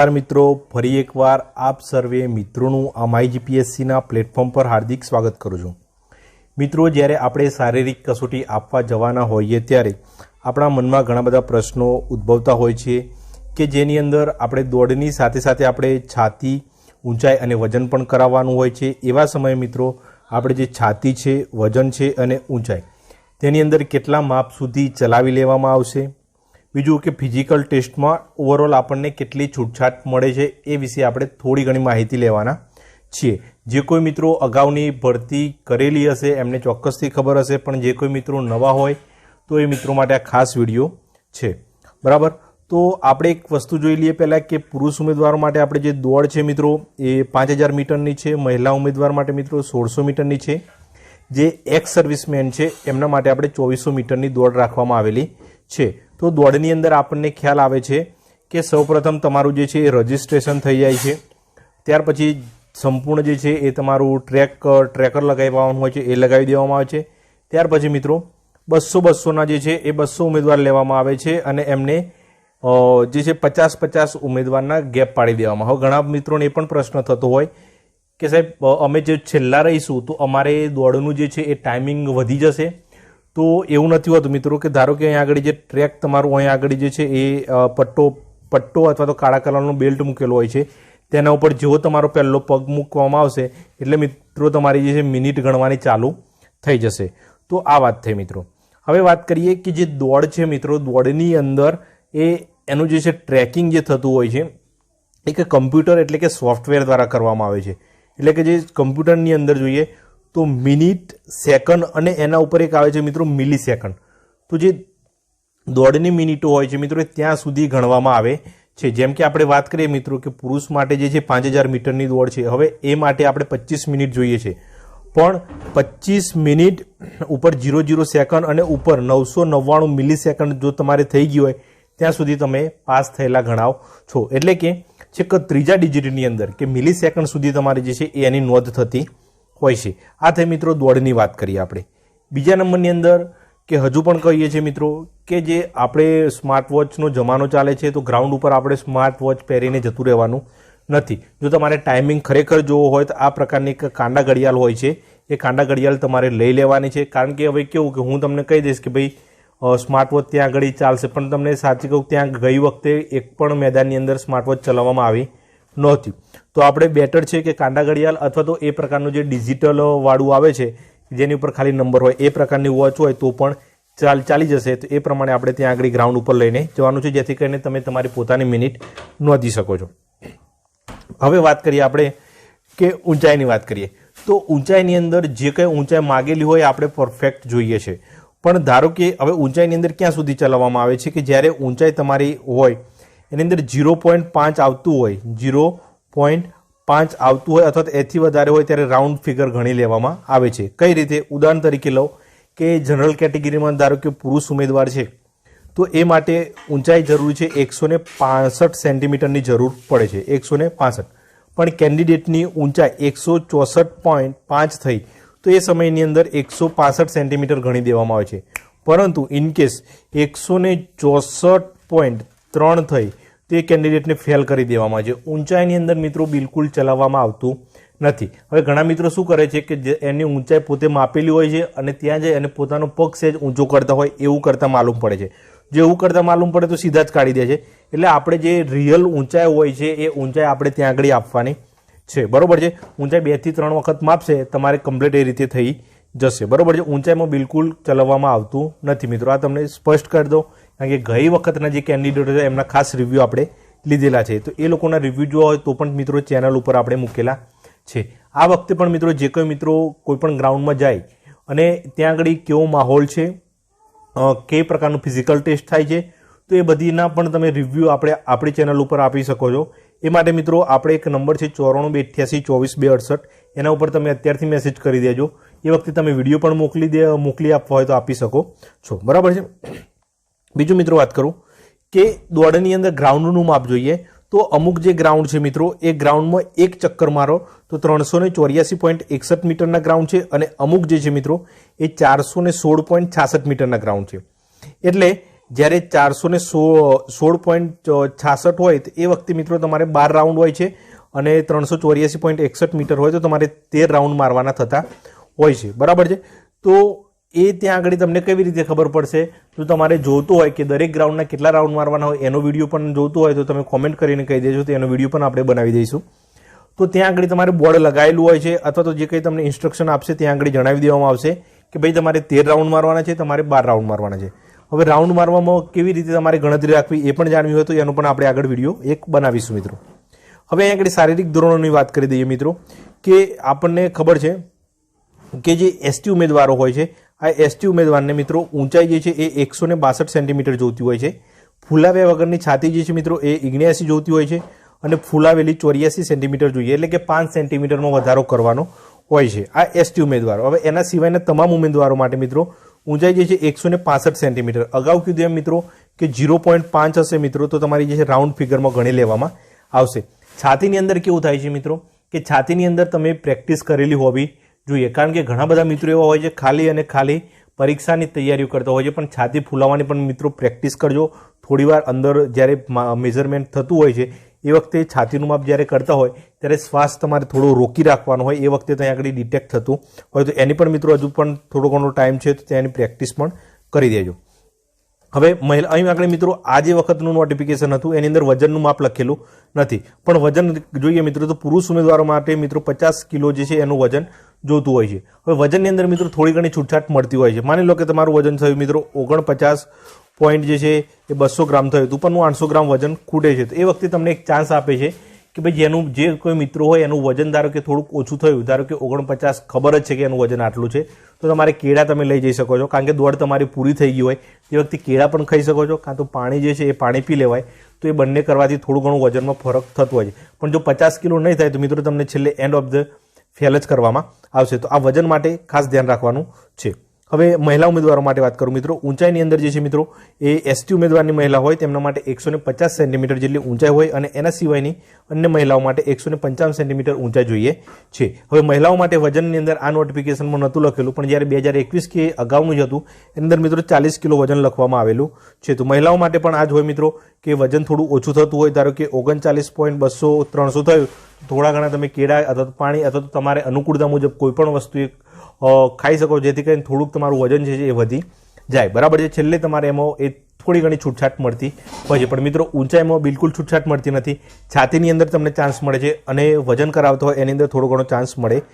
નમસ્કાર મિત્રો. ફરી એકવાર આપ સર્વે મિત્રોનું આ માય જીપીએસસીના પ્લેટફોર્મ પર હાર્દિક સ્વાગત કરું છું. મિત્રો, જ્યારે આપણે શારીરિક કસોટી આપવા જવાના હોઈએ ત્યારે આપણા મનમાં ઘણા બધા પ્રશ્નો ઉદ્ભવતા હોય છે કે જેની અંદર આપણે દોડની સાથે સાથે આપણે છાતી ઊંચાઈ અને વજન પણ કરાવવાનું હોય છે. એવા સમયે મિત્રો, આપણે જે છાતી છે, વજન છે અને ઊંચાઈ, તેની અંદર કેટલા માપ સુધી ચલાવી લેવામાં આવશે? બીજું કે ફિઝિકલ ટેસ્ટમાં ઓવરઓલ આપણને કેટલી છૂટછાટ મળે છે એ વિશે આપણે થોડી ઘણી માહિતી લેવાના છીએ. જે કોઈ મિત્રો અગાઉની ભરતી કરેલી હશે, એમને ચોક્કસથી ખબર હશે, પણ જે કોઈ મિત્રો નવા હોય, તો એ મિત્રો માટે આ ખાસ વીડિયો છે. બરાબર? તો આપણે એક વસ્તુ જોઈ લઈએ પહેલાં કે પુરુષ ઉમેદવારો માટે આપણે જે દોડ છે મિત્રો, એ પાંચ હજાર મીટરની છે. મહિલા ઉમેદવાર માટે મિત્રો સોળસો મીટરની છે. જે એક્સ સર્વિસમેન છે, એમના માટે આપણે ચોવીસો મીટરની દોડ રાખવામાં આવેલી છે. તો દોડની અંદર આપણને ખ્યાલ આવે છે કે સૌપ્રથમ તમારું જે છે એ રજિસ્ટ્રેશન થઈ જાય છે. ત્યાર પછી સંપૂર્ણ જે છે એ તમારું ટ્રેક, ટ્રેકર લગાવવાનું હોય છે એ લગાવી દેવામાં આવે છે. ત્યાર પછી મિત્રો બસો બસોના જે છે એ બસો ઉમેદવાર લેવામાં આવે છે અને એમને જે છે પચાસ પચાસ ઉમેદવારના ગેપ પાડી દેવામાં. હવે ઘણા મિત્રોને એ પણ પ્રશ્ન થતો હોય કે સાહેબ અમે જે છેલ્લા રહીશું તો અમારે દોડનું જે છે એ ટાઈમિંગ વધી જશે. તો એવું નથી હોતું મિત્રો કે ધારો કે અહીંયા આગળ જે ટ્રેક તમારું અહીંયા આગળ જે છે એ પટ્ટો પટ્ટો અથવા તો કાળા કલરનો બેલ્ટ મૂકેલો હોય છે, તેના ઉપર જેવો તમારો પહેલો પગ મૂકવામાં આવશે, એટલે મિત્રો તમારી જે છે મિનિટ ગણવાની ચાલુ થઈ જશે. તો આ વાત થઈ મિત્રો. હવે વાત કરીએ કે જે દોડ છે મિત્રો, દોડની અંદર એ, એનું જે છે ટ્રેકિંગ જે થતું હોય છે, એક કમ્પ્યુટર એટલે કે સોફ્ટવેર દ્વારા કરવામાં આવે છે. એટલે કે જે કમ્પ્યુટરની અંદર જોઈએ તો મિનિટ, સેકન્ડ અને એના ઉપર એક આવે છે મિત્રો મિલી સેકન્ડ તો જે દોડની મિનિટો હોય છે મિત્રો ત્યાં સુધી ગણવામાં આવે છે. જેમ કે આપણે વાત કરીએ મિત્રો કે પુરુષ માટે જે છે પાંચ હજાર મીટરની દોડ છે. હવે એ માટે આપણે પચીસ મિનિટ જોઈએ છે. પણ પચીસ મિનિટ ઉપર જીરો જીરો સેકન્ડ અને ઉપર નવસો નવ્વાણું મિલી સેકન્ડ જો તમારે થઈ ગયું હોય, ત્યાં સુધી તમે પાસ થયેલા ગણાવ છો. એટલે કે છેક ત્રીજા ડિજિટની અંદર કે મિલી સેકન્ડ સુધી તમારે જે છે એની નોંધ થતી હોય છે. આ થઈ મિત્રો દોડની વાત કરીએ આપણે. બીજા નંબરની અંદર કે હજુ પણ કહીએ છીએ મિત્રો કે જે આપણે સ્માર્ટ વોચનો જમાનો ચાલે છે તો ગ્રાઉન્ડ ઉપર આપણે સ્માર્ટ વોચ પહેરીને જતું રહેવાનું નથી. જો તમારે ટાઈમિંગ ખરેખર જોવો હોય તો આ પ્રકારની એક કાંડા ઘડિયાળ હોય છે. એ કાંડા ઘડિયાળ તમારે લઈ લેવાની છે. કારણ કે હવે કેવું કે હું તમને કહી દઈશ કે ભાઈ સ્માર્ટ વોચ ત્યાં આગળ ચાલશે. પણ તમને સાચી કહું, ત્યાં ગઈ વખતે એક પણ મેદાનની અંદર સ્માર્ટ વોચ ચલાવવામાં આવી નહોતી. તો આપણે બેટર છે કે કાંડા ઘડિયાળ અથવા તો એ પ્રકારનું જે ડિજિટલ વાળું આવે છે, જેની ઉપર ખાલી નંબર હોય, એ પ્રકારની વોચ હોય તો પણ ચાલ, ચાલી જશે. તો એ પ્રમાણે આપણે ત્યાં આગળ ગ્રાઉન્ડ ઉપર લઈને જવાનું છે, જેથી કરીને તમે તમારી પોતાની મિનિટ નોંધી શકો છો. હવે વાત કરીએ આપણે કે ઊંચાઈની વાત કરીએ. તો ઊંચાઈની અંદર જે કંઈ ઊંચાઈ માગેલી હોય આપણે પરફેક્ટ જોઈએ છે. પણ ધારો કે હવે ઊંચાઈની અંદર ક્યાં સુધી ચલાવવામાં આવે છે કે જ્યારે ઊંચાઈ તમારી હોય, એની અંદર ઝીરો પોઈન્ટ પાંચ આવતું હોય ઝીરો પોઈન્ટ પાંચ આવતું હોય અથવા એથી વધારે હોય ત્યારે રાઉન્ડ ફિગર ગણી લેવામાં આવે છે. કઈ રીતે? ઉદાહરણ તરીકે લો કે જનરલ કેટેગરીમાં ધારો કે પુરુષ ઉમેદવાર છે, તો એ માટે ઊંચાઈ જરૂરી છે એકસો ને પાસઠ સેન્ટીમીટરની જરૂર પડે છે, એકસો ને પાસઠ. પણ કેન્ડિડેટની ઊંચાઈ એકસો ચોસઠ પોઈન્ટ પાંચ થઈ, તો એ સમયની અંદર એકસો પાસઠ સેન્ટીમીટર ગણી દેવામાં આવે છે. પરંતુ ઇનકેસ એકસો ને ચોસઠ પોઈન્ટ ત્રણ થઈ તો કેન્ડિડેટને ફેલ કરી દેવામાં છે ઊંચાઈની અંદર મિત્રો બિલકુલ ચલાવવામાં આવતું નથી. હવે ઘણા મિત્રો શું કરે છે કે એની ઊંચાઈ પોતે માપેલી હોય છે અને ત્યાં જઈ અને પોતાનો પગ સહેજ ઊંચો કરતા હોય એવું કરતાં માલુમ પડે છે. જો એવું કરતાં માલુમ પડે તો સીધા જ કાઢી દે છે. એટલે આપણે જે રિયલ ઊંચાઈ હોય છે એ ઊંચાઈ આપણે ત્યાં આગળ આપવાની છે. બરાબર છે? ઊંચાઈ બેથી ત્રણ વખત માપશે, તમારે કમ્પ્લીટ એ રીતે થઈ જશે. બરાબર છે? ઊંચાઈમાં બિલકુલ ચલાવવામાં આવતું નથી. મિત્રો, આ તમને સ્પષ્ટ કરી દો કારણ કે ગઈ વખતના જે કેન્ડિડેટો છે એમના ખાસ રિવ્યૂ આપણે લીધેલા છે. તો એ લોકોના રિવ્યૂ જોવા હોય તો પણ મિત્રો ચેનલ ઉપર આપણે મૂકેલા છે. આ વખતે પણ મિત્રો જે કોઈ મિત્રો કોઈપણ ગ્રાઉન્ડમાં જાય અને ત્યાં આગળ કેવો માહોલ છે કઈ પ્રકારનું ફિઝિકલ ટેસ્ટ થાય છે, તો એ બધીના પણ તમે રિવ્યૂ આપણે આપણી ચેનલ ઉપર આપી શકો છો. એ માટે મિત્રો આપણે એક નંબર છે ચોરાણું બે અઠ્યાસી ચોવીસ બે અડસઠ, એના ઉપર તમે અત્યારથી મેસેજ કરી દેજો. એ વખતે તમે વીડિયો પણ મોકલી દે, મોકલી આપવા હોય તો આપી શકો છો. બરાબર છે? બીજું મિત્રો વાત કરું કે દોડની અંદર ગ્રાઉન્ડનું માપ જોઈએ, તો અમુક જે ગ્રાઉન્ડ છે મિત્રો, એ ગ્રાઉન્ડમાં એક ચક્કર મારો, તો ત્રણસો ને ચોર્યાસી પોઈન્ટ એકસઠ મીટરના ગ્રાઉન્ડ છે અને અમુક જે છે મિત્રો, એ ચારસો ને સોળ પોઈન્ટ છાસઠ મીટરના ગ્રાઉન્ડ છે. એટલે જ્યારે ચારસો ને સોળ પોઈન્ટ છાસઠ હોય એ વખતે મિત્રો તમારે બાર રાઉન્ડ હોય છે અને ત્રણસો ચોર્યાસી પોઈન્ટ એકસઠ મીટર હોય, તો તમારે તેર રાઉન્ડ મારવાના થતા હોય છે. બરાબર છે? તો એ ત્યાં આગળ તમને કેવી રીતે ખબર પડશે? જો તમારે જોતું હોય કે દરેક ગ્રાઉન્ડના કેટલા રાઉન્ડ મારવાના હોય, એનો વીડિયો પણ જોતું હોય તો તમે કોમેન્ટ કરીને કહી દેજો, તો એનો વીડિયો પણ આપણે બનાવી દઈશું. તો ત્યાં આગળ તમારે બોર્ડ લગાવેલું હોય છે, અથવા તો જે કંઈ તમને ઇન્સ્ટ્રક્શન આપશે ત્યાં આગળ જણાવી દેવામાં આવશે કે ભાઈ તમારે તેર રાઉન્ડ મારવાના છે, તમારે બાર રાઉન્ડ મારવાના છે. હવે રાઉન્ડ મારવામાં કેવી રીતે તમારે ગણતરી રાખવી એ પણ જાણવી હોય તો એનો પણ આપણે આગળ વીડિયો એક બનાવીશું મિત્રો. હવે અહીંયા આગળ શારીરિક ધોરણોની વાત કરી દઈએ મિત્રો, કે આપણને ખબર છે કે જે એસટી ઉમેદવારો હોય છે, આ એસટી ઉમેદવારને મિત્રો ઊંચાઈ જે છે એ એકસો ને બાસઠ સેન્ટીમીટર જોતી હોય છે. ફૂલાવ્યા વગરની છાતી જે છે મિત્રો એ ઇગ્નેસી જોતી હોય છે અને ફૂલાવેલી ચોર્યાસી સેન્ટીમીટર જોઈએ, એટલે કે પાંચ સેન્ટીમીટરનો વધારો કરવાનો હોય છે આ એસટી ઉમેદવારો. હવે એના સિવાયના તમામ ઉમેદવારો માટે મિત્રો ઊંચાઈ જે છે એકસો ને પાસઠ સેન્ટીમીટર. અગાઉ કીધું એમ મિત્રો કે ઝીરો પોઈન્ટ પાંચ હશે મિત્રો, તો તમારી જે છે રાઉન્ડ ફિગરમાં ગણી લેવામાં આવશે. છાતીની અંદર કેવું થાય છે મિત્રો? કે છાતીની અંદર તમે પ્રેક્ટિસ કરેલી હોવી જોઈએ, કારણ કે ઘણા બધા મિત્રો એવા હોય છે, ખાલી અને ખાલી પરીક્ષાની તૈયારીઓ કરતા હોય છે, પણ છાતી ફૂલાવાની પણ મિત્રો પ્રેક્ટિસ કરજો. થોડીવાર અંદર જ્યારે મેઝરમેન્ટ થતું હોય છે, એ વખતે છાતીનું માપ જ્યારે કરતા હોય, ત્યારે શ્વાસ તમારે થોડો રોકી રાખવાનો હોય, એ વખતે ત્યાં આગળ ડિટેક્ટ થતું હોય. તો એની પણ મિત્રો હજુ પણ થોડો ઘણો ટાઈમ છે, તો તેની પ્રેક્ટિસ પણ કરી દેજો. હવે મહિલા, અહીં આગળ મિત્રો, આ જે વખતનું નોટિફિકેશન હતું, એની અંદર વજનનું માપ લખેલું નથી. પણ વજન જોઈએ મિત્રો, તો પુરુષ ઉમેદવારો માટે મિત્રો, પચાસ કિલો જે છે, એનું વજન જોતું હોય છે. હવે વજનની અંદર મિત્રો, થોડી ઘણી છૂટછાટ મળતી હોય છે. માની લો કે તમારું વજન થયું મિત્રો, ઓગણપચાસ પોઈન્ટ જે છે, એ બસો ગ્રામ થયું હતું, પણ હું આઠસો ગ્રામ વજન ખૂટે છે. તો એ વખતે તમને એક ચાન્સ આપે છે કે ભાઈ જેનું જે કોઈ મિત્રો હોય એનું વજન ધારો કે થોડુંક ઓછું થયું, ધારો કે ઓગણપચાસ ખબર જ છે કે એનું વજન આટલું છે, તો તમારે કેળા તમે લઈ જઈ શકો છો. કારણ કે દોડ તમારી પૂરી થઈ ગઈ હોય તે વખતે કેળા પણ ખાઈ શકો છો, કાં તો પાણી જે છે એ પાણી પી લેવાય, તો એ બંને કરવાથી થોડું ઘણું વજનમાં ફરક થતો હોય છે. પણ જો પચાસ કિલો નહીં થાય, તો મિત્રો તમને છેલ્લે એન્ડ ઓફ ધ ફેલ જ કરવામાં આવશે. તો આ વજન માટે ખાસ ધ્યાન રાખવાનું છે. હવે મહિલા ઉમેદવારો માટે વાત કરું મિત્રો. ઊંચાઈની અંદર જે છે મિત્રો, એ એસટી ઉમેદવારની મહિલા હોય, તેમના માટે એકસો પચાસ સેન્ટીમીટર જેટલી ઊંચાઈ હોય અને એના સિવાયની અન્ય મહિલાઓ માટે એકસો પંચાવન સેન્ટીમીટર ઊંચાઈ જોઈએ છે. હવે મહિલાઓ માટે વજનની અંદર આ નોટિફિકેશનમાં નહોતું લખેલું, પણ જ્યારે બે હજાર એકવીસ કે અગાઉનું જ હતું, એની અંદર મિત્રો ચાલીસ કિલો વજન લખવામાં આવેલું છે. તો મહિલાઓ માટે પણ આ જ હોય મિત્રો, કે વજન થોડું ઓછું થતું હોય, ધારો કે ઓગણચાલીસ પોઈન્ટ બસો ત્રણસો થયું થોડા ઘણા તમે કેળા અથવા પાણી અથવા તો તમારે અનુકૂળતા મુજબ કોઈ પણ વસ્તુ એક ખાઈ શકો, જેથી કરીને થોડુંક તમારું વજન છે એ વધી જાય. બરાબર છે? છેલ્લે તમારે એમાં એ થોડી ઘણી છૂટછાટ મળતી હોય છે. પણ મિત્રો ઊંચાઈમાં બિલકુલ છૂટછાટ મળતી નથી. છાતીની અંદર તમને ચાન્સ મળે છે અને વજન કરાવતો હોય, એની અંદર થોડો ઘણો ચાન્સ મળે